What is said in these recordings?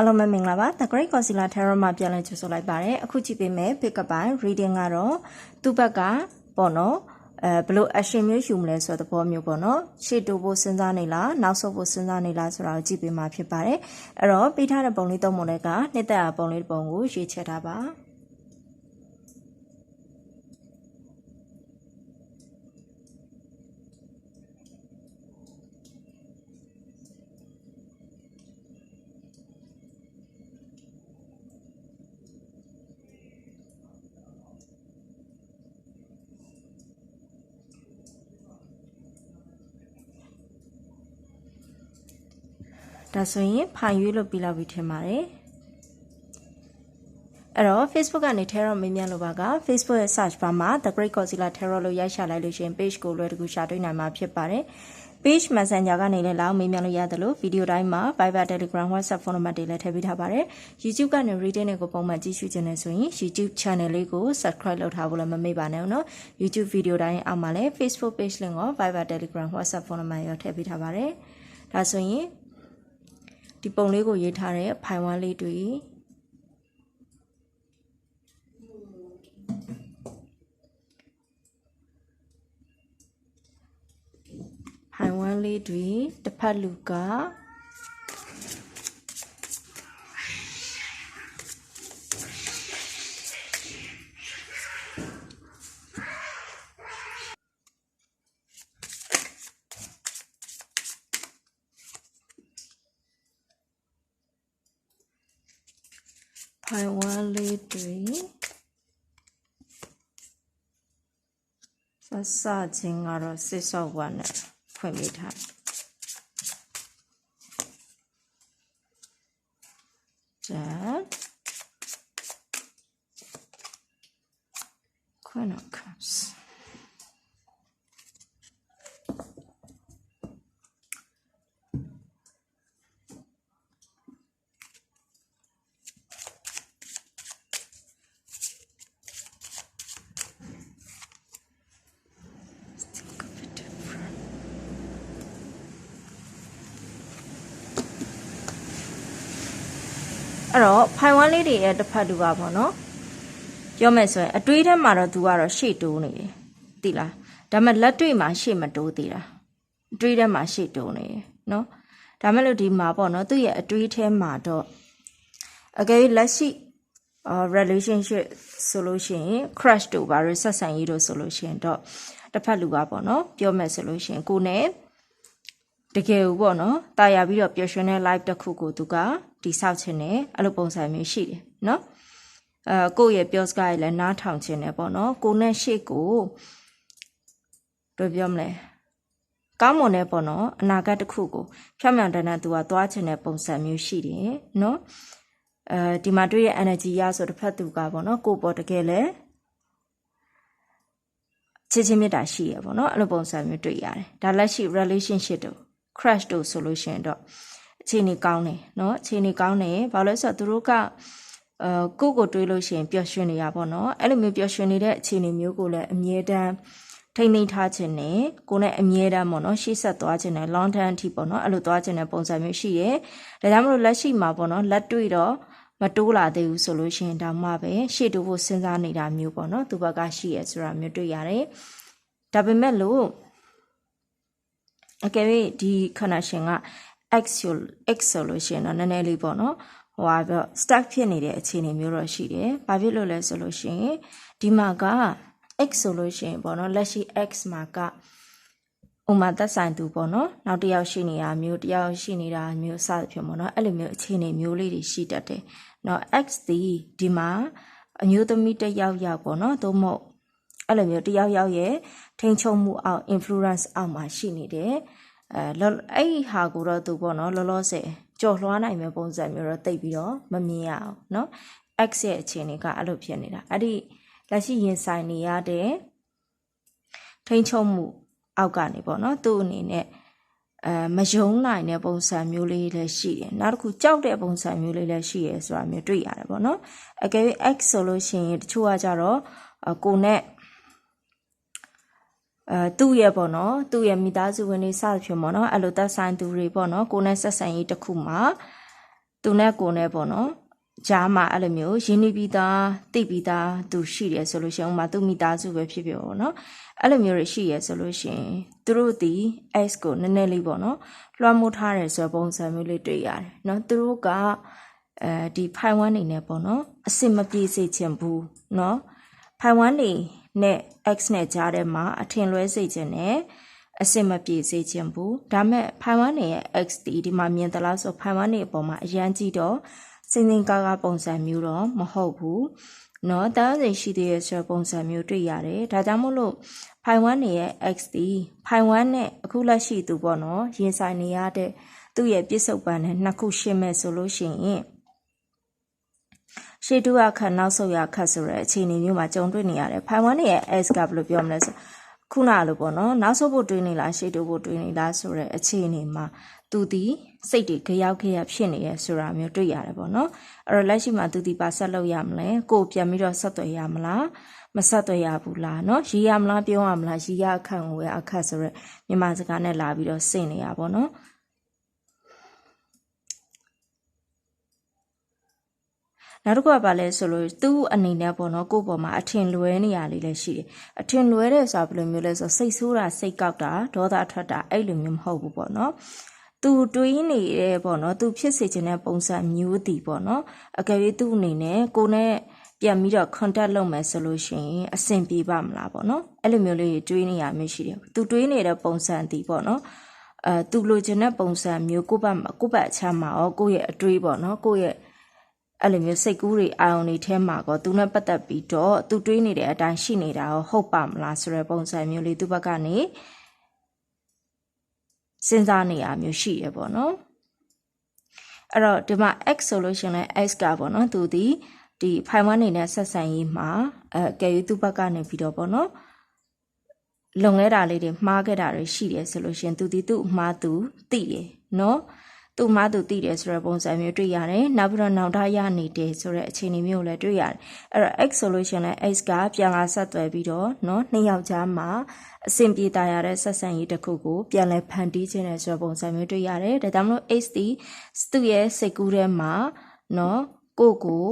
အားလုံးပဲမင်္ဂလာပါ The Great Concealer Tarot မှာပြန်လည်ကြိုဆိုလိုက်ပါတယ်အခုကြည့်ပေးမယ် pick up ပိုင်း reading ကတော့သူ့ဘက်ကပေါ့နော်အဲဘလို့ action မျိုးယူမလဲဆိုတဲ့သဘောမျိုးပေါ့နော်ရှေ့တိုးဖို့စဉ်းစားနေလားနောက်ဆုတ်ဖို့စဉ်းစားနေလားဆိုတာကိုကြည့်ပေးမှာဖြစ်ပါတယ်အဲ့တော့ပေးထားတဲ့ပုံလေးသုံးပုံလေးကနှစ်သက်အပုံလေးတစ်ပုံကိုရွေးချယ်ထားပါ ဒါဆိုရင်ဖိုင်ရွေးလို့ပြီးလောက်ပြီထင်ပါတယ်အဲ့တော့ Facebook ကနေ Tarot မေးမြန်းလို့ပါက Facebook ရဲ့ search bar မှာ The Great Concealer Tarot လို့ရိုက်ရှာလိုက်လို့ရှိရင် page ကိုလွယ်တကူရှာတွေ့နိုင်မှာဖြစ်ပါတယ် page messenger ကနေလည်းလောက်မေးမြန်းလို့ရတယ်လို့ဗီဒီယိုတိုင်းမှာ Viber Telegram WhatsApp ဖုန်းနံပါတ်တွေလည်းထည့်ပေးထားပါတယ် YouTube ကနေ reading တွေကိုပုံမှန်ကြည့်ရှုခြင်းနဲ့ဆိုရင် YouTube channel လေးကို subscribe လုပ်ထားဖို့လည်းမမေ့ပါနဲ့ဦးနော် YouTube ဗီဒီယိုတိုင်းအောက်မှာလည်း Facebook page link ကို Viber Telegram WhatsApp ဖုန်းနံပါတ်ရောထည့်ပေးထားပါတယ်ဒါဆိုရင် ဒီပုံလေးကိုရေးထားတဲ့ဖိုင်ဝမ်းလေးတွေဖိုင်ဝမ်းလေးတွေတစ်ဖက်လူကဖိုင်ဝမ်း လေးတွေဆဆချင်းကတော့စစ်စောက်ဝါနဲ့ဖွင့်မိထားဂျက် Queen of Cups အဲ့တော့ဖိုင်ဝမ်းလေးတွေရဲ့တစ်ဖက်လူကပေါ့နော်ပြောမယ်ဆိုရင်အတွေးထဲမှာတော့သူကတော့ရှေ့တိုးနေတယ်သိလားဒါပေမဲ့လက်တွေ့မှာရှေ့မတိုးသေးတာအတွေးထဲမှာရှေ့တိုးနေတယ်နော်ဒါမဲ့လို့ဒီမှာပေါ့နော်သူ့ရဲ့အတွေးထဲမှာတော့အကယ်၍လက်ရှိအာ relationship ဆိုလို့ရှိရင် crush တို့ဘာလို့ဆက်ဆံရေးတို့ဆိုလို့ရှိရင်တော့တစ်ဖက်လူကပေါ့နော်ပြောမယ်ဆိုလို့ရှိရင်ကိုနဲ့တကယ်ကိုပေါ့နော်တာယာပြီးတော့ပျော်ရွှင်တဲ့ live တစ်ခုကိုသူက တိဆောက်ခြင်းနဲ့အဲ့လိုပုံစံမျိုးရှိတယ်နော်အဲကိုယ့်ရဲ့ပြောစကားရဲ့လည်းနားထောင်ခြင်းနဲ့ပေါ့နော်ကိုနဲ့ရှေ့ကိုဘယ်လိုပြောမလဲကောင်းမွန်တဲ့ပေါ့နော်အနာဂတ်တစ်ခုကိုဖြောင်းမြန်တန်းတန်းသူကသွားခြင်းတဲ့ပုံစံမျိုးရှိတယ်နော်အဲဒီမှာတွေ့ရဲ့ energy ရဆိုတစ်ဖက်သူကပေါ့နော်ကိုပေါ်တကယ်လဲချစ်ချင်းမြတ်တာရှိရပေါ့နော်အဲ့လိုပုံစံမျိုးတွေ့ရတယ်ဒါလက်ရှိ relationship တို့ crush တို့ဆိုလို့ရှိရင်တော့ အခြေအနေကောင်းတယ်နော်အခြေအနေကောင်းတယ်ဘာလို့လဲဆိုတော့သူတို့ကအဲကိုယ့်ကိုတွေးလို့ရှိရင်ပျော်ရွှင်နေရပါတော့အဲ့လိုမျိုးပျော်ရွှင်နေတဲ့အခြေအနေမျိုးကိုလည်းအမြဲတမ်းထိမ့်သိမ့်ထားခြင်းနဲ့ကိုယ်နဲ့အမြဲတမ်းပေါ့နော်ရှေ့ဆက်သွားခြင်းနဲ့ long term အထိပေါ့နော်အဲ့လိုသွားခြင်းနဲ့ပုံစံမျိုးရှိရဲဒါကြောင့်မလို့လက်ရှိမှာပေါ့နော်လက်တွေ့တော့မတိုးလာသေးဘူးဆိုလို့ရှိရင်ဒါမှပဲရှေ့တိုးဖို့စဉ်းစားနေတာမျိုးပေါ့နော်သူဘက်ကရှိရဲဆိုတာမျိုးတွေ့ရတယ်ဒါပေမဲ့လို့အကယ်၍ဒီခန္ဓာရှင်က x ဆို x ဆိုလို့ရှိရင်တော့နည်းနည်းလေးပေါ့နော်ဟိုဟာပြော stuck ဖြစ်နေတဲ့အခြေအနေမျိုးတော့ရှိတယ်။ဘာဖြစ်လို့လဲဆိုလို့ရှိရင်ဒီမှာက x ဆိုလို့ရှိရင်ပေါ့နော်လက်ရှိ x မှာကဥမာသက်ဆိုင်သူပေါ့နော်နောက်တစ်ယောက်ရှိနေတာမျိုးတစ်ယောက်ရှိနေတာမျိုးစသဖြင့်ပေါ့နော်အဲ့လိုမျိုးအခြေအနေမျိုးလေးတွေရှိတတ်တယ်။နော် x ဒီဒီမှာအမျိုးသမီးတစ်ယောက်ယောက်ပေါ့နော်သို့မဟုတ်အဲ့လိုမျိုးတစ်ယောက်ယောက်ရဲ့ထိန်ချုံမှုအောက် influence အောက်မှာရှိနေတယ်။ အဲအဲ့ဒီဟာကိုတော့သူပေါ့နော်လောလောဆယ်ကြော်လွှားနိုင်မဲ့ပုံစံမျိုးတော့တိတ်ပြီးတော့မမြင်ရအောင်เนาะ x ရဲ့အခြေအနေကအဲ့လိုဖြစ်နေတာအဲ့ဒီလက်ရှိရင်ဆိုင်နေရတဲ့ထိန်ချုံမှုအောက်ကနေပေါ့နော်သူ့အနေနဲ့အဲမယုံနိုင်တဲ့ပုံစံမျိုးလေးလည်းရှိတယ်နောက်တစ်ခုကြောက်တဲ့ပုံစံမျိုးလေးလည်းရှိရဆိုတာမျိုးတွေ့ရတယ်ပေါ့နော်အကယ်၍ x ဆိုလို့ရှိရင်တချို့ကကြတော့ကိုနဲ့ အဲသူ့ရဲ့ပေါ့နော်သူ့ရဲ့မိသားစုဝင်တွေစသဖြင့်ပေါ့နော်အဲ့လိုသက်ဆိုင်သူတွေပေါ့နော်ကိုနဲ့ဆက်ဆံရေးတစ်ခုမှာသူသူနဲ့ကိုယ်နဲ့ပေါ့နော်ဂျားမှာအဲ့လိုမျိုးရင်းနှီးပြီးသားတိပြီးသားသူရှိတယ်ဆိုလို့ရှိရင်ဥပမာသူမိသားစုပဲဖြစ်ဖြစ်ပေါ့နော်အဲ့လိုမျိုးတွေရှိရဆိုလို့ရှိရင်သူတို့ဒီ X ကိုနည်းနည်းလေးပေါ့နော်လွှမ်းမိုးထားတယ်ဆိုတဲ့ပုံစံမျိုးလေးတွေ့ရတယ်နော်သူတို့ကအဲဒီဖိုင်ဝမ်နေနဲ့ပေါ့နော်အစင်မပြေစေချင်ဘူးနော်ဖိုင်ဝမ်နေ နဲ့ X နဲ့ကြားထဲမှာအထင်လွဲစေခြင်းနဲ့အစစ်မပြေစေခြင်းဘူးဒါမဲ့ဖိုင်ဝမ်နေရဲ့ X ဒီဒီမှာမြင်သလားဆိုဖိုင်ဝမ်နေအပေါ်မှာအရန်ကြည့်တော့စင်စင်ကားကားပုံစံမျိုးတော့မဟုတ်ဘူးနော်တားစင်ရှိသေးရဲ့ဆိုပုံစံမျိုးတွေ့ရတယ်ဒါကြောင့်မို့လို့ဖိုင်ဝမ်နေရဲ့ X ဒီဖိုင်ဝမ်နဲ့အခုလက်ရှိသူပေါ့နော်ရင်ဆိုင်နေရတဲ့သူ့ရဲ့ပြစ်စုံပန်နဲ့နှစ်ခုရှင်းမဲ့ဆိုလို့ရှိရင် ရှေ့တူရခတ်နောက်ဆုတ်ရခတ်ဆိုတဲ့အခြေအနေမျိုးမှာကြုံတွေ့နေရတယ်ဖိုင်ဝမ်နေရဲ့ S ကဘယ်လိုပြောမလဲဆိုခုနလိုပေါ့နော်နောက်ဆုတ်ဖို့တွေးနေလားရှေ့တူဖို့တွေးနေလားဆိုတဲ့အခြေအနေမှာသူဒီစိတ်တွေကြရောက်ကြရဖြစ်နေရဆိုတာမျိုးတွေ့ရတယ်ပေါ့နော်အဲ့တော့လက်ရှိမှာသူဒီပါဆက်လုပ်ရမလဲကိုပြန်ပြီးတော့ဆက်သွယ်ရမလားမဆက်သွယ်ရဘူးလားเนาะရေးရမလားပြောရမလားရေးရအခန့်ကိုရအခက်ဆိုရက်မြန်မာစကားနဲ့လာပြီးတော့စင့်နေရပါတော့ နောက်တစ်ခုကဘာလဲဆိုလို့သူ့အနေနဲ့ပေါ့နော်ကိုယ့်ပေါ်မှာအထင်လွဲနေရလေးလည်းရှိတယ်အထင်လွဲတဲ့ဆိုတာဘယ်လိုမျိုးလဲဆိုစိတ်ဆိုးတာစိတ်ကောက်တာဒေါသထွက်တာအဲ့လိုမျိုးမဟုတ်ဘူးပေါ့နော်သူတွေးနေတဲ့ပေါ့နော်သူဖြစ်စေချင်တဲ့ပုံစံမျိုးတည်ပေါ့နော်အကယ်၍သူ့အနေနဲ့ကိုနဲ့ပြန်ပြီးတော့ contact လုပ်မယ်ဆိုလို့ရှိရင်အဆင်ပြေပါမလားပေါ့နော်အဲ့လိုမျိုးလေးတွေးနေရမျိုးရှိတယ်သူတွေးနေတဲ့ပုံစံတည်ပေါ့နော်အဲသူလိုချင်တဲ့ပုံစံမျိုးကိုယ့်ဘက်ကိုယ့်ဘက်အချမ်းမှာရောကိုယ့်ရဲ့အတွေးပေါ့နော်ကိုယ့်ရဲ့ အဲ့လိုမျိုးစိတ်ကူးတွေအာရုံတွေထဲမှာကောသူနဲ့ပတ်သက်ပြီးတော့သူတွေးနေတဲ့အတိုင်းရှိနေတာရောဟုတ်ပါမလားဆိုတဲ့ပုံစံမျိုးလေးသူ့ဘက်ကနေစဉ်းစားနေရမျိုးရှိရပေါ့နော်အဲ့တော့ဒီမှာ x ဆိုလို့ရှင်လဲ x ကပေါ့နော်သူဒီဒီဖိုင်ဝမ်နေနဲ့ဆက်ဆံရေးမှာအဲကဲယူသူ့ဘက်ကနေပြီးတော့ပေါ့နော်လုံခဲ့တာလေးတွေမှားခဲ့တာတွေရှိတယ်ဆိုလို့ရှင်သူဒီသူ့မှားသူသိတယ်နော် သူ့မှားသူသိတယ်ဆိုတဲ့ပုံစံမျိုးတွေ့ရတယ်နောက်ပြီးတော့နောက်ထားရနေတယ်ဆိုတဲ့အခြေအနေမျိုးလည်းတွေ့ရတယ်အဲ့တော့ x ဆိုလို့ရှင်လဲ x ကပြန်လာဆက်သွယ်ပြီးတော့နော်နှစ်ယောက်ကြားမှာအဆင်ပြေတာရတဲ့ဆက်ဆံရေးတစ်ခုကိုပြန်လဲဖန်တီးခြင်းနဲ့ဆိုတဲ့ပုံစံမျိုးတွေ့ရတယ်ဒါကြောင့်မလို့ x ဒီသူ့ရဲ့စိတ်ကူးထဲမှာနော်ကိုကို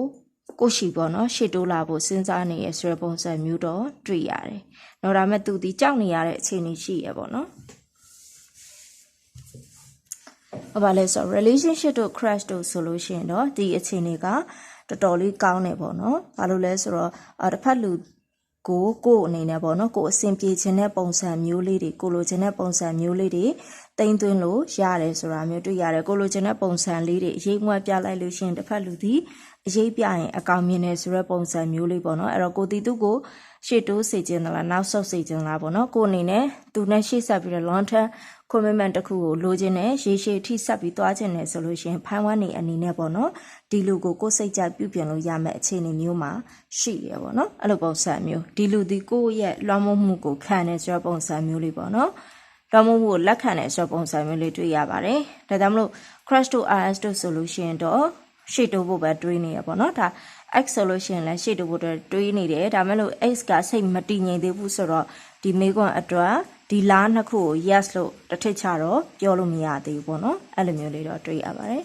ကိုရှိပေါ့နော်ရှေ့တိုးလာဖို့စဉ်းစားနေရဆိုတဲ့ပုံစံမျိုးတော့တွေ့ရတယ်။တော့ဒါမဲ့သူဒီကြောက်နေရတဲ့အခြေအနေရှိရပေါ့နော်။ ဘာပါလဲဆိုတော့ relationship တို့ crush တို့ဆိုလို့ရှိရင်တော့ဒီအခြေအနေကတော်တော်လေးကောင်းနေပေါ့နော်။ဘာလို့လဲဆိုတော့တစ်ဖက်လူကိုကိုအနေနဲ့ပေါ့နော်ကိုအဆင်ပြေခြင်းတဲ့ပုံစံမျိုးလေးတွေကိုလိုချင်တဲ့ပုံစံမျိုးလေးတွေတိမ့်သွင်းလို့ရတယ်ဆိုတာမျိုးတွေ့ရတယ်ကိုလိုချင်တဲ့ပုံစံလေးတွေအရေးမွက်ပြလိုက်လို့ရှိရင်တစ်ဖက်လူဒီအရေးပြရင်အကောင်မြင်နေဆိုတဲ့ပုံစံမျိုးလေးပေါ့နော်အဲ့တော့ကိုတီသူကို ရှေ့တိုးစေခြင်းလားနောက်ဆုတ်စေခြင်းလားပေါ့နော်ကိုအနေနဲ့သူနဲ့ရှေ့ဆက်ပြီးတော့ long term commitment တစ်ခုကိုလိုချင်တယ်ရေရှည်ထိဆက်ပြီးသွားခြင်းနဲ့ဆိုလို့ရှိရင်ဖိုင်ဝမ်နေအနေနဲ့ပေါ့နော်ဒီလူကိုကိုယ်စိတ်ကြပြုပြင်လို့ရမယ့်အခြေအနေမျိုးမှာရှိရပေါ့နော်အဲ့လိုပုံစံမျိုးဒီလူဒီကိုယ့်ရဲ့လွှမ်းမိုးမှုကိုခံနေဆိုတဲ့ပုံစံမျိုးလေးပေါ့နော်လွှမ်းမိုးမှုကိုလက်ခံတဲ့ဆိုတဲ့ပုံစံမျိုးလေးတွေ့ရပါတယ်ဒါကြောင့်မလို့ crash to rs တို့ဆိုလို့ရှိရင်တော့ရှေ့တိုးဖို့ပဲတွေးနေရပေါ့နော်ဒါ x ဆိုလို့ရှိရင်လည်းရှေ့တိုးဖို့တွေးနေတယ်ဒါမဲ့လို့ x ကစိတ်မတည်ငြိမ်သေးဘူးဆိုတော့ဒီမေကွန်အတွက်ဒီလားနှစ်ခုကို yes လို့တစ်ထစ်ချတော့ပြောလို့မရသေးဘူးပေါ့နော်အဲ့လိုမျိုးလေးတော့တွေးရပါတယ်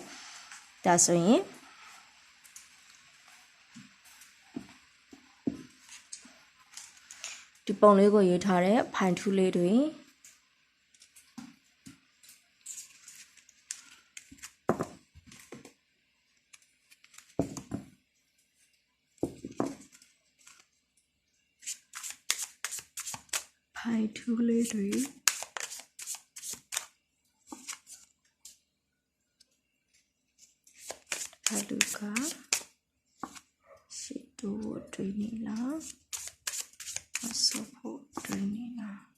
ဒါဆိုရင်ဒီပုံလေးကိုရေးထားတဲ့ဖိုင်ထူးလေးတွေ ဖိုင်ထူးလေးတွေအလူကစီတူတွေးနေလားအဆောဖို့တွေးနေလား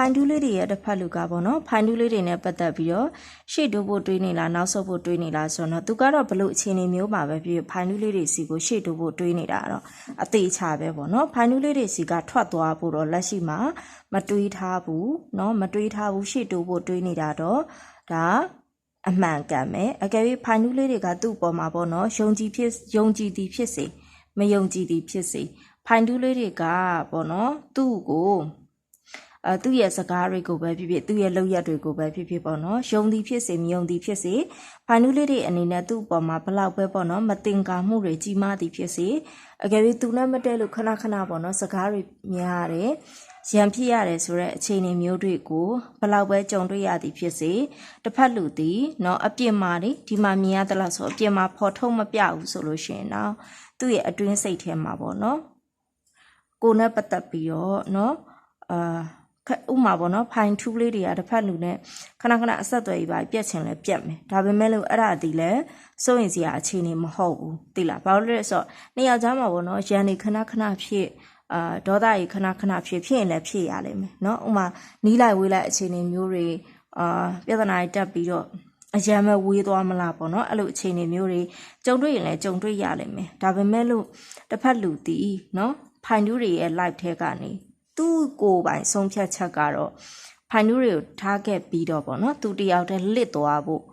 ဖိုင်တူးလေးတွေရဲ့တစ်ဖက်လူကပေါ့နော်ဖိုင်တူးလေးတွေနဲ့ပတ်သက်ပြီးတော့ ရှေ့တိုးဖို့တွေးနေလားနောက်ဆုတ်ဖို့တွေးနေလားဆိုတော့သူကတော့ဘလို့အခြေအနေမျိုးပါပဲဖြစ်ဖြစ်ဖိုင်နူးလေးတွေစီကိုရှေ့တိုးဖို့တွေးနေတာတော့အသေးချပဲပေါ့နော်ဖိုင်နူးလေးတွေစီကထွက်သွားဖို့တော့လက်ရှိမှာမတွေးထားဘူးเนาะမတွေးထားဘူးရှေ့တိုးဖို့တွေးနေတာတော့ဒါအမှန်ကန်ပဲအကယ်၍ဖိုင်နူးလေးတွေကသူ့အပေါ်မှာပေါ့နော်ယုံကြည်ဖြစ်ယုံကြည်သည်ဖြစ်စေမယုံကြည်သည်ဖြစ်စေဖိုင်နူးလေးတွေကပေါ့နော်သူ့ကို အဲသူ့ရဲ့စကားတွေကိုပဲဖြစ်ဖြစ်သူ့ရဲ့လုပ်ရက်တွေကိုပဲဖြစ်ဖြစ်ပေါ့နော်ယုံသည်ဖြစ်စေမယုံသည်ဖြစ်စေဖိုင်နူးလေးတွေအနေနဲ့သူ့အပေါ်မှာဘလောက်ပဲပေါ့နော်မတင်ကာမှုတွေကြီးမားသည်ဖြစ်စေအကယ်၍သူနဲ့မတည့်လို့ခဏခဏပေါ့နော်စကားတွေများရတယ်ရံဖြစ်ရတယ်ဆိုတဲ့အခြေအနေမျိုးတွေကိုဘလောက်ပဲကြုံတွေ့ရသည်ဖြစ်စေတစ်ဖက်လူသည်เนาะအပြစ်မှာလေဒီမှာမြင်ရသလားဆိုအပြစ်မှာဖော်ထုတ်မပြဘူးဆိုလို့ရှိရင်တော့သူ့ရဲ့အတွင်းစိတ်ထဲမှာပေါ့နော်ကိုနဲ့ပတ်သက်ပြီးတော့เนาะအာခက် ဥမာပေါ့နော်ဖိုင်ထူးလေးတွေကတစ်ဖက်လူနဲ့ခဏခဏအဆက်အသွယ်ကြီးပါပြက်ချင်လဲပြက်မယ်ဒါပေမဲ့လို့အဲ့ဒါဒီလဲစိုးရင်စရာအခြေအနေမဟုတ်ဘူးသိလားဘာလို့လဲဆိုတော့နှစ်ယောက်ကြားမှာပေါ့နော်ရန်နေခဏခဏဖြစ်အာဒေါသကြီးခဏခဏဖြစ်ဖြစ်ရင်လည်းဖြစ်ရလိမ့်မယ်เนาะဥမာနီးလိုက်ဝေးလိုက်အခြေအနေမျိုးတွေအာပြဿနာတွေတက်ပြီးတော့အရန်မဲ့ဝေးသွားမလားပေါ့နော်အဲ့လိုအခြေအနေမျိုးတွေကြုံတွေ့ရင်လည်းကြုံတွေ့ရလိမ့်မယ်ဒါပေမဲ့လို့တစ်ဖက်လူတီးเนาะဖိုင်တူးတွေရဲ့ live ထဲကနေ သူ့ကိုယ်ပိုင်ဆုံးဖြတ်ချက်ကတော့ဖိုင်တူးတွေကိုထားခဲ့ပြီးတော့ပေါ့နော်သူတယောက်တည်းလစ်သွားဖို့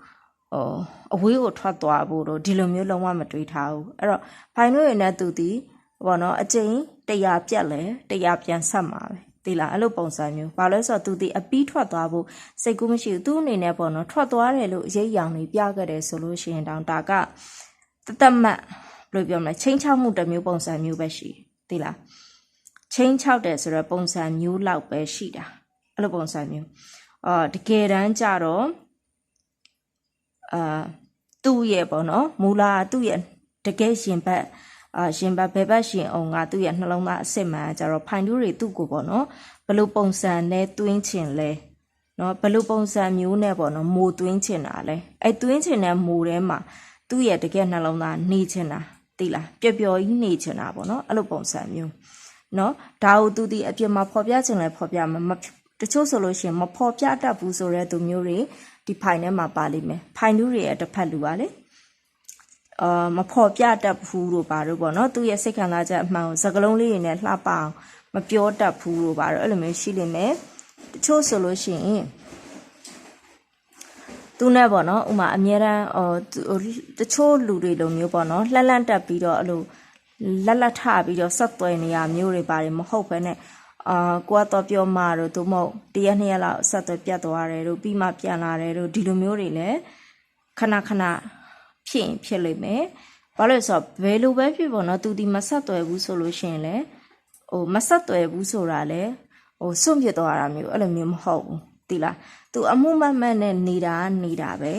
ဟိုအဝေးကိုထွက်သွားဖို့တော့ဒီလိုမျိုးလုံးဝမတွေးထားဘူးအဲ့တော့ဖိုင်တူးတွေနဲ့သူတီပေါ့နော်အကျိန်တရားပြက်လဲတရားပြန်ဆက်မှာပဲဒီလားအဲ့လိုပုံစံမျိုးဘာလို့လဲဆိုတော့သူဒီအပီးထွက်သွားဖို့စိတ်ကူးမရှိဘူးသူ့အနေနဲ့ပေါ့နော်ထွက်သွားတယ်လို့အရေးရောင်တွေပြခဲ့တယ်ဆိုလို့ရှိရင်တောင်ဒါကတသက်မှတ်ဘယ်လိုပြောမလဲချင်းချောက်မှုတစ်မျိုးပုံစံမျိုးပဲရှိဒီလား ချင်းချောက်တယ်ဆိုတော့ပုံစံမျိုးလောက်ပဲရှိတာအဲ့လိုပုံစံမျိုးအာတကယ်တမ်းကြတော့အာသူ့ရဲ့ပေါ့နော်မူလာသူ့ရဲ့တကယ်ရှင်ဘက်အာရှင်ဘက်ဘယ်ဘက်ရှင်အောင်ကသူ့ရဲ့နှလုံးသားအစစ်မှန်ကြတော့ဖိုင်တူးတွေသူ့ကိုပေါ့နော်ဘလို့ပုံစံနဲ့တွင်းချင်လဲနော်ဘလို့ပုံစံမျိုးနဲ့ပေါ့နော်မိုးတွင်းချင်တာလဲအဲတွင်းချင်တဲ့မိုးထဲမှာသူ့ရဲ့တကယ်နှလုံးသားနေချင်တာသိလားပျော်ပျော်ကြီးနေချင်တာပေါ့နော်အဲ့လိုပုံစံမျိုး နော်ဒါကိုသူဒီအပြစ်မှာဖော်ပြချင်လဲဖော်ပြမှာမတချို့ဆိုလို့ရှိရင်မဖော်ပြတတ်ဘူးဆိုတဲ့သူမျိုးတွေဒီဖိုင်ထဲမှာပါလိမ့်မယ်ဖိုင်တူးတွေရဲ့တစ်ဖက်လူပါလေအာမဖော်ပြတတ်ဘူးလို့ပါတော့ပေါ့နော်သူရဲ့စိတ်ခံစားချက်အမှန်ကိုစကလုံးလေးတွေနဲ့လှပအောင်မပြောတတ်ဘူးလို့ပါတော့အဲ့လိုမျိုးရှိလိမ့်မယ်တချို့ဆိုလို့ရှိရင်သူနဲ့ပေါ့နော်ဥမာအမြဲတမ်းဟိုတချို့လူတွေလိုမျိုးပေါ့နော်လှက်လန့်တက်ပြီးတော့အဲ့လို လက်လက်ထပြီးတော့ဆက်သွယ်နေရမျိုးတွေပါတယ်မဟုတ်ဘဲနဲ့အာကိုကတော့ပြောမှတော့သို့မဟုတ်တရက်နှစ်ရက်လောက်ဆက်သွယ်ပြတ်သွားတယ်တို့ပြီးမှပြန်လာတယ်တို့ဒီလိုမျိုးတွေလည်းခဏခဏဖြစ်ရင်ဖြစ်လိမ့်မယ်ဘာလို့လဲဆိုတော့ဘယ်လိုပဲဖြစ်ပေါ့နော်သူဒီမဆက်သွယ်ဘူးဆိုလို့ရှိရင်လည်းဟိုမဆက်သွယ်ဘူးဆိုတာလည်းဟိုစွန့်ပြစ်သွားတာမျိုးအဲ့လိုမျိုးမဟုတ်ဘူးတိလားသူအမှုမတ်မတ်နဲ့နေတာနေတာပဲ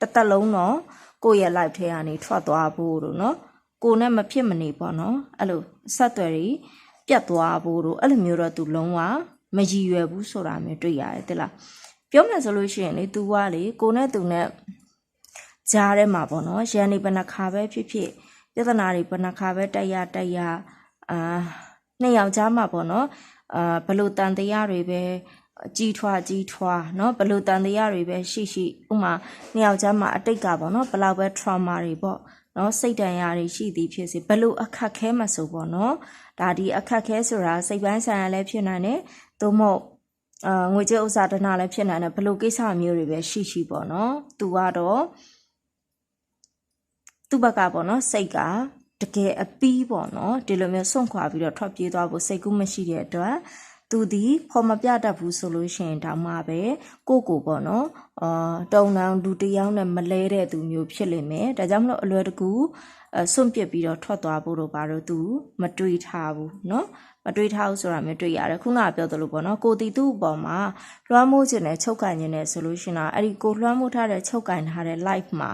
တသက်လုံးတော့ကိုယ့်ရဲ့ life ထဲကနေထွက်သွားဖို့တို့နော် ကိုနဲ့မဖြစ်မနေပေါ့နော်အဲ့လိုဆက်သွယ်ပြီးပြတ်သွားဖို့တို့အဲ့လိုမျိုးတော့သူလုံးဝမရည်ရွယ်ဘူးဆိုတာမျိုးတွေ့ရတယ်တိလားပြောမယ်ဆိုလို့ရှိရင်လေ तू ကလေကိုနဲ့သူနဲ့ကြားထဲမှာပေါ့နော်ရန်နေဘဏ္ဍခါပဲဖြစ်ဖြစ်ပြဿနာတွေဘဏ္ဍခါပဲတိုက်ရတိုက်ရအာနှစ်ယောက်ကြားမှာပေါ့နော်အာဘလို့တန်တရားတွေပဲကြီးထွားကြီးထွားเนาะဘလို့တန်တရားတွေပဲရှိရှိဥမာနှစ်ယောက်ကြားမှာအတိတ်ကပေါ့နော်ဘလောက်ပဲ trauma တွေပေါ့ နော်စိတ်တန်ရာတွေရှိသည်ဖြစ်စေဘလို့အခက်ခဲမဆိုပေါ့နော်ဒါဒီအခက်ခဲဆိုတာစိတ်ပိုင်းဆိုင်ရာလည်းဖြစ်နိုင်တယ်သို့မဟုတ်အာငွေကြေးဥစ္စာဒနာလည်းဖြစ်နိုင်တယ်ဘလို့ကိစ္စမျိုးတွေပဲရှိရှိပေါ့နော်သူကတော့သူ့ဘက်ကပေါ့နော်စိတ်ကတကယ်အပီးပေါ့နော်ဒီလိုမျိုးဆုံးခွာပြီးတော့ထွက်ပြေးသွားဖို့စိတ်ကူးမရှိတဲ့အတွက် သူဒီဖော်မပြတတ်ဘူးဆိုလို့ရှိရင်ဒါမှပဲကိုကိုပေါ့နော်အာတုံတောင်လူတယောက်နဲ့မလဲတဲ့သူမျိုးဖြစ်လိမ့်မယ်ဒါကြောင့်မလို့အလွယ်တကူအဆွန့်ပစ်ပြီးတော့ထွက်သွားဖို့တော့ဘာလို့သူမတွေးထားဘူးเนาะမတွေးထားဘူးဆိုတာမျိုးတွေ့ရတယ်ခုနကပြောသလိုပေါ့နော်ကိုတီသူ့အပေါ်မှာလွှမ်းမိုးခြင်းနဲ့ချုပ်ကန်ခြင်းနဲ့ဆိုလို့ရှိရင်အဲ့ဒီကိုလွှမ်းမိုးထားတဲ့ချုပ်ကန်ထားတဲ့ life မှာ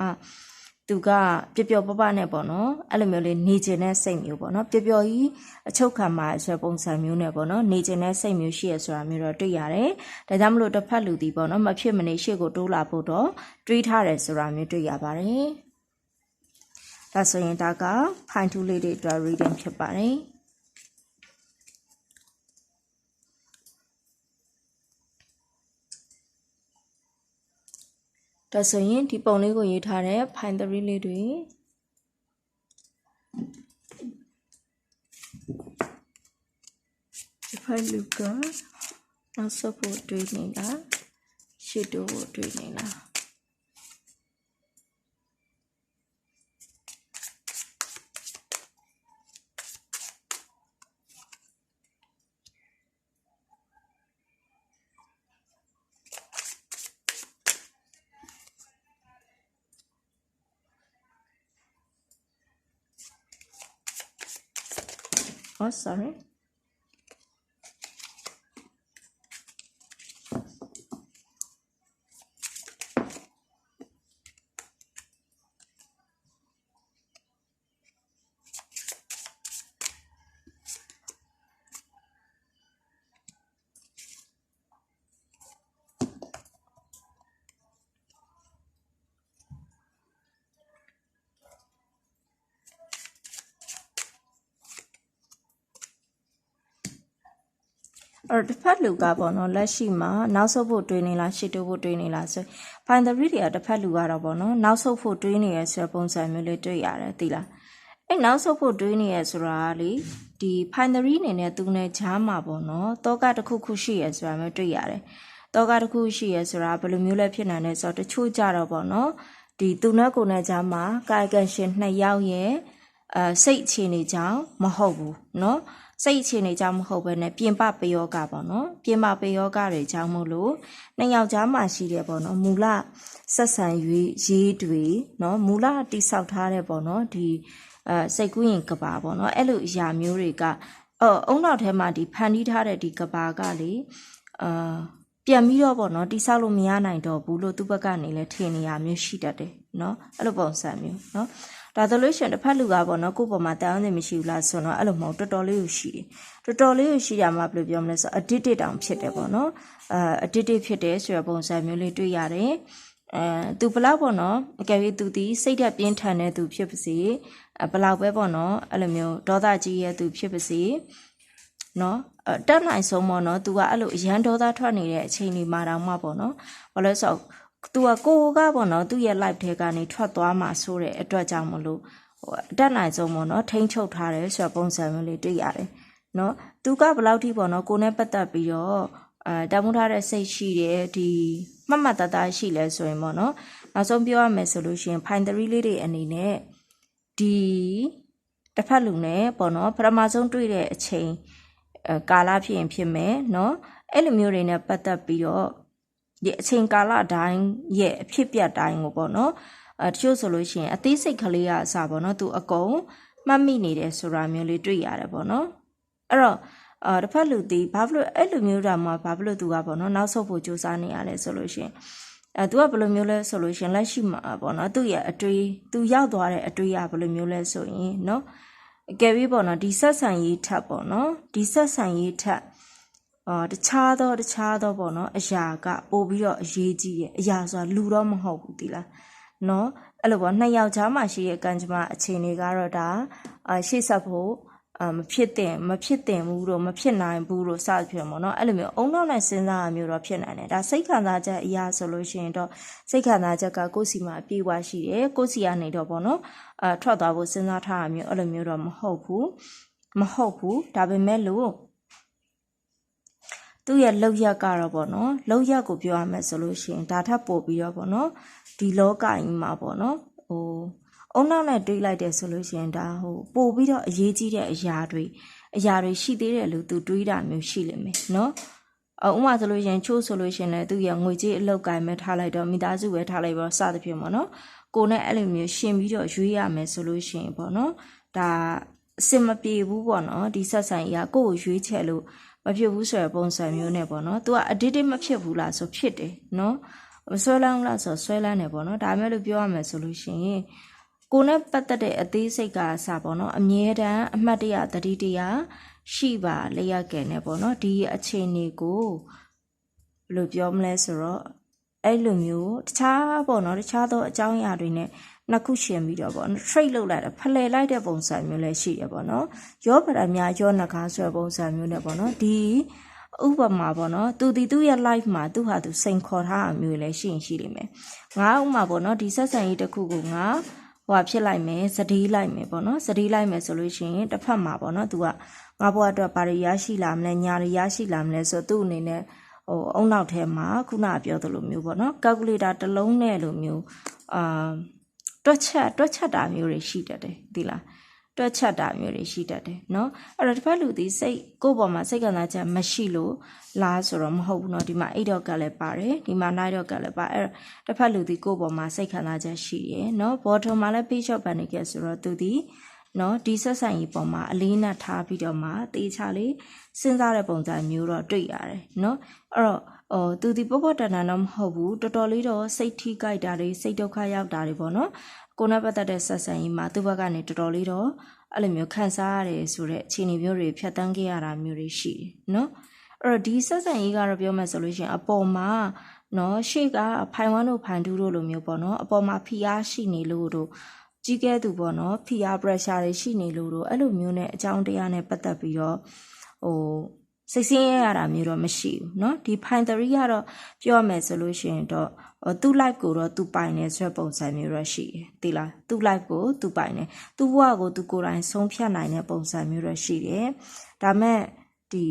သူကပျော်ပျော်ပပနဲ့ပေါ့နော်အဲ့လိုမျိုးလေးနေကျင်တဲ့စိတ်မျိုးပေါ့နော်ပျော်ပျော်ကြီးအချုပ်ခံမှာဆိုပုံစံမျိုးနဲ့ပေါ့နော်နေကျင်တဲ့စိတ်မျိုးရှိရဆိုတာမျိုးတော့တွေ့ရတယ်ဒါကြောင့်မလို့တစ်ဖက်လူဒီပေါ့နော်မဖြစ်မနေရှေ့ကိုတိုးလာဖို့တော့တွေးထားတယ်ဆိုတာမျိုးတွေ့ရပါတယ်ဒါဆိုရင်ဒါကဖိုင်ထူးလေးတွေအတွက် reading ဖြစ်ပါတယ် ဒါဆိုရင်ဒီပုံလေးကိုရေးထားတဲ့ find the လေးတွေဒီဖိုင်လူကနောက်ဆက်ဖို့တွေးနေတာရှစ်တို့ကိုတွေးနေတာ Oh, sorry. ။ တော့တစ်ဖက်လူကပေါ့နော်လက်ရှိမှာနောက်ဆုတ်ဖို့တွေးနေလားရှေ့တိုးဖို့တွေးနေလားဆို find the read တွေကတစ်ဖက်လူကတော့ပေါ့နော်နောက်ဆုတ်ဖို့တွေးနေရဆိုတဲ့ပုံစံမျိုးလေးတွေ့ရတယ်သိလား။အဲ့နောက်ဆုတ်ဖို့တွေးနေရဆိုတာကလေဒီ find the read အနေနဲ့သူနဲ့ဂျားမှာပေါ့နော်တောကတစ်ခုခုရှိရဆိုတာမျိုးတွေ့ရတယ်။တောကတစ်ခုရှိရဆိုတာဘယ်လိုမျိုးလဲဖြစ်နိုင်လဲဆိုတော့တချို့ကြတော့ပေါ့နော်ဒီသူနဲ့ကိုယ်နဲ့ဂျားမှာကာယကံရှင်နှစ်ယောက်ရဲ့အဲစိတ်အခြေအနေကြောင့်မဟုတ်ဘူးเนาะ စိတ်အခြေအနေကြောင့်မဟုတ်ဘဲနဲ့ပြင်ပပယောဂပေါ့နော်ပြင်ပပယောဂတွေကြောင့်မို့လို့နှစ်ယောက်ျားမှရှိတယ်ပေါ့နော်မူလဆက်ဆံရေးရေးတွေနော်မူလတိဆောက်ထားတဲ့ပေါ့နော်ဒီအဲစိတ်ကူးရင်ကဘာပေါ့နော်အဲ့လိုအရာမျိုးတွေကအော်အုံနောက်ထဲမှာဒီဖန်တီးထားတဲ့ဒီကဘာကလေအာပြန်ပြီးတော့ပေါ့နော်တိဆောက်လို့မရနိုင်တော့ဘူးလို့သူ့ဘက်ကနေလည်းထင်နေရမျိုးရှိတတ်တယ်နော်အဲ့လိုပုံစံမျိုးနော် ဒါဆိုလို့ရှိရင်တစ်ဖက်လူကပေါ့နော်ကိုယ့်ပေါ်မှာတောင်းနေမရှိဘူးလားဆိုတော့အဲ့လိုမဟုတ်တော်တော်လေးကိုရှိတယ်တော်တော်လေးကိုရှိရမှာဘယ်လိုပြောမလဲဆို addicted တောင်ဖြစ်တယ်ပေါ့နော်အဲ addicted ဖြစ်တယ်ဆိုတဲ့ပုံစံမျိုးလေးတွေ့ရတယ်အဲသူဘလောက်ပေါ့နော်အကယ်၍သူဒီစိတ်ဓာတ်ပြင်းထန်တဲ့သူဖြစ်ပါစေအဲဘလောက်ပဲပေါ့နော်အဲ့လိုမျိုးဒေါသကြီးရဲ့သူဖြစ်ပါစေနော်အတက်နိုင်ဆုံးပေါ့နော် तू ကအဲ့လိုအရန်ဒေါသထွက်နေတဲ့အချိန်ဒီမှာတော့မှပေါ့နော်ဘာလို့လဲဆိုတော့ तू ကကိုကပေါ့နော်သူ့ရဲ့ live ထဲကနေထွက်သွားမှာဆိုတဲ့အတွက်ကြောင့်မလို့ဟိုအတက်နိုင်ဆုံးပေါ့နော်ထိန်းချုပ်ထားတယ်ဆိုတဲ့ပုံစံမျိုးလေးတွေ့ရတယ်နော်သူကဘယ်လောက်ထိပေါ့နော်ကိုနဲ့ပတ်သက်ပြီးတော့အဲတမှုထားတဲ့စိတ်ရှိတယ်ဒီမှတ်မှတ်တသားရှိလဲဆိုရင်ပေါ့နော်နောက်ဆုံးပြောရမယ်ဆိုလို့ရှိရင် find the လေးတွေအနေနဲ့ဒီတစ်ဖက်လူနဲ့ပေါ့နော်ပထမဆုံးတွေ့တဲ့အချိန်အဲကာလဖြစ်ရင်ဖြစ်မယ်နော်အဲ့လိုမျိုးတွေနဲ့ပတ်သက်ပြီးတော့ ဒီအချိန်ကာလတိုင်းရဲ့အဖြစ်ပြက်တိုင်းကိုပေါ့နော်အဲတချို့ဆိုလို့ရှိရင်အသေးစိတ်ကလေးကအစားပေါ့နော်သူအကုန်မှတ်မိနေတယ်ဆိုတာမျိုးလေးတွေ့ရတယ်ပေါ့နော်အဲ့တော့အာတစ်ဖက်လူတီဘာဖြစ်လို့အဲ့လိုမျိုးတာမှဘာဖြစ်လို့သူကပေါ့နော်နောက်ဆုတ်ဖို့ကြိုးစားနေရလဲဆိုလို့ရှိရင်အဲသူကဘယ်လိုမျိုးလဲဆိုလို့ရှိရင်လက်ရှိမှာပေါ့နော်သူ့ရဲ့အတွေးသူရောက်သွားတဲ့အတွေးကဘယ်လိုမျိုးလဲဆိုရင်နော်အကယ်ပြီးပေါ့နော်ဒီဆက်ဆံရေးထပ်ပေါ့နော်ဒီဆက်ဆံရေးထပ် အာတခြားသောတခြားသောပေါ့နော်အရာကပို့ပြီးတော့အရေးကြီးတယ်အရာဆိုတာလူတော့မဟုတ်ဘူးဒီလားနော်အဲ့လိုပေါ့နှစ်ယောက်ျားမှရှိတဲ့ကံကြမ္မာအခြေအနေကတော့ဒါအာရှေ့ဆက်ဖို့အာမဖြစ်တဲ့မဖြစ်တဲ့ဘူးတော့မဖြစ်နိုင်ဘူးလို့စသဖြင့်ပေါ့နော်အဲ့လိုမျိုးအုံနောက်နဲ့စဉ်းစားရမျိုးတော့ဖြစ်နိုင်တယ်ဒါစိတ်ခံစားချက်အရာဆိုလို့ရှိရင်တော့စိတ်ခံစားချက်ကကိုယ်စီမှာအပြည့်အဝရှိတယ်ကိုယ်စီကနေတော့ပေါ့နော်အာထွက်သွားဖို့စဉ်းစားထားရမျိုးအဲ့လိုမျိုးတော့မဟုတ်ဘူးမဟုတ်ဘူးဒါပေမဲ့လို့ သူ့ရဲ့လောက်ရက်ကတော့ပေါ့နော်လောက်ရက်ကိုပြောရမယ်ဆိုလို့ရှိရင်ဒါထပ်ပို့ပြီးတော့ပေါ့နော်ဒီလောကကြီးမှာပေါ့နော်ဟိုအုံနောက်နဲ့တွေးလိုက်တယ်ဆိုလို့ရှိရင်ဒါဟိုပို့ပြီးတော့အရေးကြီးတဲ့အရာတွေအရာတွေရှိသေးတယ်လို့သူတွေးတာမျိုးရှိလိမ့်မယ်နော်အဥမာဆိုလို့ရှိရင်ချိုးဆိုလို့ရှိရင်လည်းသူရငွေကြေးအလောက်ကိုင်မဲ့ထားလိုက်တော့မိသားစုပဲထားလိုက်ပြီးတော့စသဖြင့်ပေါ့နော်ကိုနဲ့အဲ့လိုမျိုးရှင်ပြီးတော့ရွေးရမယ်ဆိုလို့ရှိရင်ပေါ့နော်ဒါအစင်မပြေဘူးပေါ့နော်ဒီဆက်ဆံရေးကကိုယ့်ကိုရွေးချယ်လို့မဖြစ်ဘူးဆိုတဲ့ပုံစံမျိုးနဲ့ပေါ့နော် तू က addicted မဖြစ်ဘူးလားဆိုဖြစ်တယ်နော်မဆွဲလန်းဘူးလားဆိုဆွဲလန်းတယ်ပေါ့နော်ဒါမဲ့လို့ပြောရမယ်ဆိုလို့ရှိရင်ကိုနဲ့ပတ်သက်တဲ့အသေးစိတ်ကအစပေါ့နော်အမြဲတမ်းအမှတ်တရတတိတရရှိပါလျက်ကဲနေပေါ့နော်ဒီအခြေအနေကိုဘယ်လိုပြောမလဲဆိုတော့အဲ့လိုမျိုးတခြားပေါ့နော်တခြားသောအကြောင်းအရာတွေနဲ့ နှစ်ခုရှင်ပြီးတော့ပေါ့နော် trade လုပ်လိုက်တာဖလှယ်လိုက်တဲ့ပုံစံမျိုးလည်းရှိရပေါ့နော်ရောပရများရောနှကားဆိုတဲ့ပုံစံမျိုးနဲ့ပေါ့နော်ဒီဥပမာပေါ့နော်သူဒီသူ့ရဲ့ life မှာသူဟာသူစိန်ခေါ်ထားတာမျိုးလည်းရှိရင်ရှိလိမ့်မယ်ငါဥပမာပေါ့နော်ဒီဆက်ဆံရေးတစ်ခုကိုငါဟိုဟာဖြစ်လိုက်မယ်စတီးလိုက်မယ်ပေါ့နော်စတီးလိုက်မယ်ဆိုလို့ရှိရင်တစ်ဖက်မှာပေါ့နော် तू ကငါဘဝအတွက်ဘာတွေရရှိလာမလဲညာတွေရရှိလာမလဲဆိုတော့သူ့အနေနဲ့ဟိုအုံနောက်ထဲမှာခုနကပြောသလိုမျိုးပေါ့နော် calculator တစ်လုံးနဲ့လိုမျိုးအာ တွက်ချက်တွက်ချက်တာမျိုးတွေရှိတတ်တယ်ဒီလားတွက်ချက်တာမျိုးတွေရှိတတ်တယ်เนาะအဲ့တော့တစ်ဖက်လူဒီစိတ်ကိုယ့်ဘောမှာစိတ်ကံစားချက်မရှိလို့လားဆိုတော့မဟုတ်ဘူးเนาะဒီမှာအိတ်တော့ကလည်းပါတယ်ဒီမှာနိုင်တော့ကလည်းပါအဲ့တော့တစ်ဖက်လူဒီကိုယ့်ဘောမှာစိတ်ခံစားချက်ရှိရယ်เนาะ bottom မှာလည်း page shop ကနေခဲ့ဆိုတော့သူဒီနော်ဒီဆက်ဆံရေးပေါ်မှာအလေးနက်ထားပြီးတော့မှတေချာလေးစဉ်းစားတဲ့ပုံစံမျိုးတော့တွေ့ရတယ်နော်အဲ့တော့ ဟိုသူဒီပေါ့ပေါ့တန်တန်တော့မဟုတ်ဘူးတော်တော်လေးတော့စိတ်ထိကြိုက်တာတွေစိတ်ဒုက္ခရောက်တာတွေပေါ့နော်ကိုယ်နဲ့ပတ်သက်တဲ့ဆက်ဆံရေးမှာသူ့ဘက်ကနေတော်တော်လေးတော့အဲ့လိုမျိုးခံစားရတယ်ဆိုတဲ့အခြေအနေမျိုးတွေဖြတ်တန်းခဲ့ရတာမျိုးတွေရှိတယ်နော်အဲ့တော့ဒီဆက်ဆံရေးကတော့ပြောမယ်ဆိုလို့ရှိရင်အပေါ်မှာနော်ရှေ့ကဖိုင်ဝမ်တို့ဖိုင်တူးတို့လိုမျိုးပေါ့နော်အပေါ်မှာဖိအားရှိနေလို့တို့ကြီးကဲသူပေါ့နော်ဖိအား pressure တွေရှိနေလို့တို့အဲ့လိုမျိုးနဲ့အကြောင်းတရားနဲ့ပတ်သက်ပြီးတော့ဟို စိတ်ဆင်းရဲရတာမျိုးတော့မရှိဘူးเนาะဒီ fine theory ကတော့ပြောရမယ်ဆိုလို့ရှိရင်တော့သူ life ကိုတော့သူပိုင်နေဆိုတဲ့ပုံစံမျိုးတော့ရှိတယ်သိလားသူ life ကိုသူပိုင်နေသူဘဝကိုသူကိုယ်တိုင်ဆုံးဖြတ်နိုင်တဲ့ပုံစံမျိုးတော့ရှိတယ်ဒါမဲ့ဒီ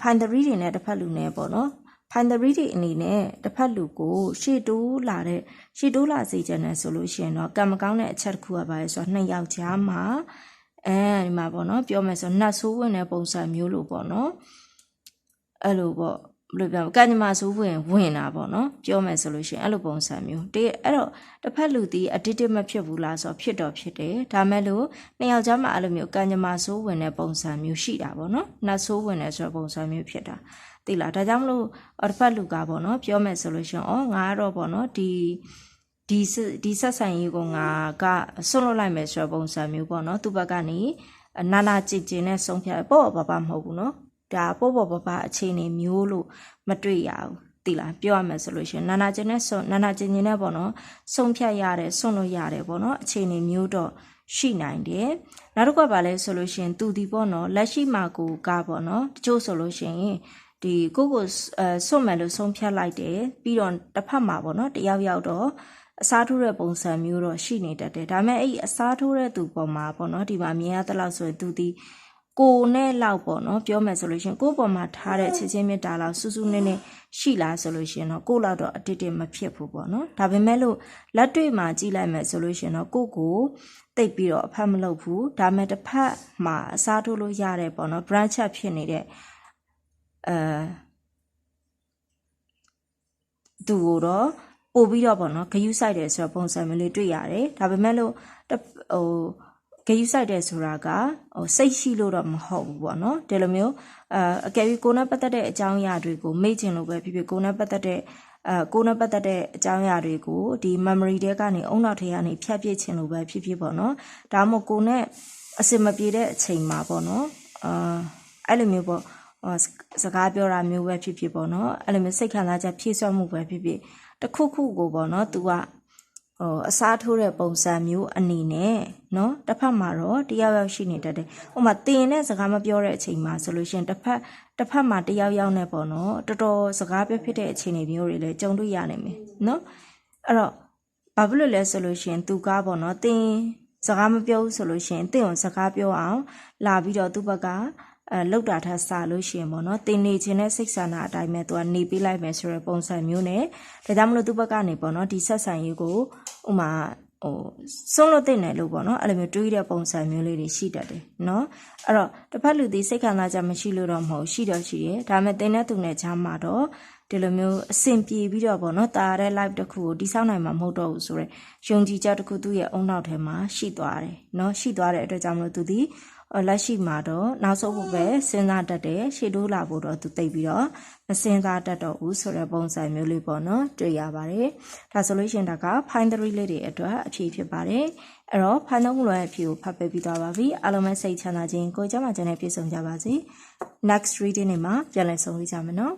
fine theory တွေနဲ့တစ်ဖက်လူနဲ့ပေါ့နော် fine theory တွေအနေနဲ့တစ်ဖက်လူကိုရှေ့တိုးလာတဲ့ရှေ့တိုးလာစေချင်တယ်ဆိုလို့ရှိရင်တော့ကံမကောင်းတဲ့အချက်တစ်ခုကပါလဲဆိုတော့နှစ်ယောက်ကြားမှာအဲဒီမှာပေါ့နော်ပြောမယ်ဆိုနှတ်ဆိုးဝင်တဲ့ပုံစံမျိုးလို့ပေါ့နော် အဲ့လိုပေါ့ဘယ်လိုပြောကံကြမ္မာဆိုးဝင်ဝင်တာပေါ့နော်ပြောမယ်ဆိုလို့ရှိရင်အဲ့လိုပုံစံမျိုးတကယ်အဲ့တော့တစ်ဖက်လူဒီ addictive မဖြစ်ဘူးလားဆိုတော့ဖြစ်တော့ဖြစ်တယ်ဒါမဲ့လို့နှစ်ယောက်ကြားမှာအဲ့လိုမျိုးကံကြမ္မာဆိုးဝင်တဲ့ပုံစံမျိုးရှိတာပေါ့နော်နှတ်ဆိုးဝင်တဲ့ဆိုတဲ့ပုံစံမျိုးဖြစ်တာသိလားဒါကြောင့်မလို့တစ်ဖက်လူကပေါ့နော်ပြောမယ်ဆိုလို့ရှိရင်ဩငါကတော့ပေါ့နော်ဒီဒီဒီဆက်ဆံရေးကိုငါကဆွန့်လွတ်လိုက်မယ်ဆိုတဲ့ပုံစံမျိုးပေါ့နော်သူ့ဘက်ကနေနာနာကြည်ကြည်နဲ့ဆုံးဖြတ်ပေါ့ဘာဘာမဟုတ်ဘူးနော် ဒါပေါ့ပေါ့ပါပါအခြေအနေမျိုးလို့မတွေ့ရဘူးတိလားပြောရမယ်ဆိုလို့ရှိရင်နာနာကျင်နဲ့ဆုံနာနာကျင်ကျင်နဲ့ပေါ့နော်ဆုံးဖြတ်ရတယ်ဆွန့်လို့ရတယ်ပေါ့နော်အခြေအနေမျိုးတော့ရှိနိုင်တယ်နောက်တစ်ခုကပါလဲဆိုလို့ရှိရင်သူဒီပေါ့နော်လက်ရှိမှာကိုကပေါ့နော်တချို့ဆိုလို့ရှိရင်ဒီကိုကိုအဲဆွတ်မယ်လို့ဆုံးဖြတ်လိုက်တယ်ပြီးတော့တစ်ဖက်မှာပေါ့နော်တယောက်ယောက်တော့အစားထိုးတဲ့ပုံစံမျိုးတော့ရှိနေတတ်တယ်ဒါပေမဲ့အဲ့အစားထိုးတဲ့သူပေါ်မှာပေါ့နော်ဒီမှာမြင်ရတဲ့လောက်ဆိုရင်သူဒီ ကိုနဲ့လောက်ပေါ့နော်ပြောမယ်ဆိုလို့ရှင်ကိုပေါ်မှာထားတဲ့ချစ်ချင်းမြတ်တာလောက်စူးစူးနည်းနည်းရှိလားဆိုလို့ရှင်တော့ကိုလောက်တော့အတစ်တစ်မဖြစ်ဘူးပေါ့နော်ဒါပေမဲ့လို့လက်တွေ့မှာကြည့်လိုက်မယ်ဆိုလို့ရှင်တော့ကိုကိုတိတ်ပြီးတော့အဖက်မလုပ်ဘူးဒါမဲ့တစ်ဖက်မှာအစားထိုးလို့ရတယ်ပေါ့နော် branch ဖြစ်နေတဲ့အဲသူကိုတော့ပို့ပြီးတော့ပေါ့နော်ဂယုဆိုင်တယ်ဆိုတော့ပုံစံမျိုးလေးတွေ့ရတယ်ဒါပေမဲ့လို့ဟို ဂယုဆိုင်တယ်ဆိုတာကဟိုစိတ်ရှိလို့တော့မဟုတ်ဘူးပေါ့နော်ဒီလိုမျိုးအအကယ်ပြီးကိုယ်နဲ့ပတ်သက်တဲ့အကြောင်းအရာတွေကိုမေ့ချင်လို့ပဲဖြစ်ဖြစ်ကိုယ်နဲ့ပတ်သက်တဲ့အဲကိုယ်နဲ့ပတ်သက်တဲ့အကြောင်းအရာတွေကိုဒီ memory တွေကနေအုံနောက်ထဲကနေဖြတ်ပြစ်ချင်လို့ပဲဖြစ်ဖြစ်ပေါ့နော်ဒါမှမဟုတ်ကိုယ်နဲ့အစင်မပြေတဲ့အချိန်မှာပေါ့နော်အာအဲ့လိုမျိုးပေါ့စကားပြောတာမျိုးပဲဖြစ်ဖြစ်ပေါ့နော်အဲ့လိုမျိုးစိတ်ခံစားချက်ဖြည့်ဆွတ်မှုပဲဖြစ်ဖြစ်တခုခုကိုပေါ့နော် तू က ဟိုအစားထိုးတဲ့ပုံစံမျိုးအနေနဲ့နော်တစ်ဖက်မှာတော့တယောက်ယောက်ရှိနေတတ်တယ်။ဥပမာတင်တဲ့စကားမပြောတဲ့အချိန်မှာဆိုလို့ရှိရင်တစ်ဖက်တစ်ဖက်မှာတယောက်ယောက်နဲ့ပေါ့နော်တော်တော်စကားပြောဖြစ်တဲ့အခြေအနေမျိုးတွေလည်းကြုံတွေ့ရနိုင်မယ်နော်။အဲ့တော့ဘာဖြစ်လို့လဲဆိုလို့ရှိရင်သူကပေါ့နော်တင်စကားမပြောဘူးဆိုလို့ရှိရင်တင့်ကိုစကားပြောအောင်လာပြီးတော့သူ့ဘက်က အဲလောက်တာထပ်စားလို့ရှိရင်ပေါ့နော်တင်နေခြင်းနဲ့စိတ်ဆန္ဒအတိုင်းပဲသူကနေပေးလိုက်မယ်ဆိုတဲ့ပုံစံမျိုးနဲ့ဒါကြောင့်မလို့သူ့ဘက်ကနေပေါ့နော်ဒီဆက်ဆံရေးကိုဥမာဟိုဆုံးလို့သိနေလို့ပေါ့နော်အဲ့လိုမျိုးတွေးတဲ့ပုံစံမျိုးလေးတွေရှိတတ်တယ်နော်အဲ့တော့တစ်ဖက်လူသည်စိတ်ခံစားချက်မရှိလို့တော့မဟုတ်ရှိတော့ရှိတယ်ဒါပေမဲ့တင်တဲ့သူနဲ့ချားမှာတော့ဒီလိုမျိုးအဆင်ပြေပြီးတော့ပေါ့နော်တာရတဲ့ live တစ်ခုကိုတိစောက်နိုင်မှာမဟုတ်တော့ဘူးဆိုတော့ယုံကြည်ချက်တစ်ခုသူ့ရဲ့အုံနောက်ထဲမှာရှိသွားတယ်နော်ရှိသွားတဲ့အတွက်ကြောင့်မလို့သူဒီ လက်ရှိမှာတော့နောက်ဆုံးဖို့ပဲစဉ်းစားတတ်တယ်ရှေ့တိုးလာဖို့တော့သူသိပြီးတော့မစဉ်းစားတတ်တော့ဘူးဆိုတဲ့ပုံစံမျိုးလေးပေါ့နော်တွေ့ရပါတယ်ဒါဆိုလို့ရှိရင်ဒါက fine theory လေးတွေအတွက်အဖြေဖြစ်ပါတယ်အဲ့တော့ fine သုံးလွယ်အဖြေကိုဖတ်ပေးပြီးသွားပါပြီအားလုံးပဲစိတ်ချမ်းသာခြင်းကိုကြမ်းမှခြင်းနဲ့ပြည့်စုံကြပါစေ next reading နဲ့မှာပြန်လည်ဆုံတွေ့ကြမယ်နော်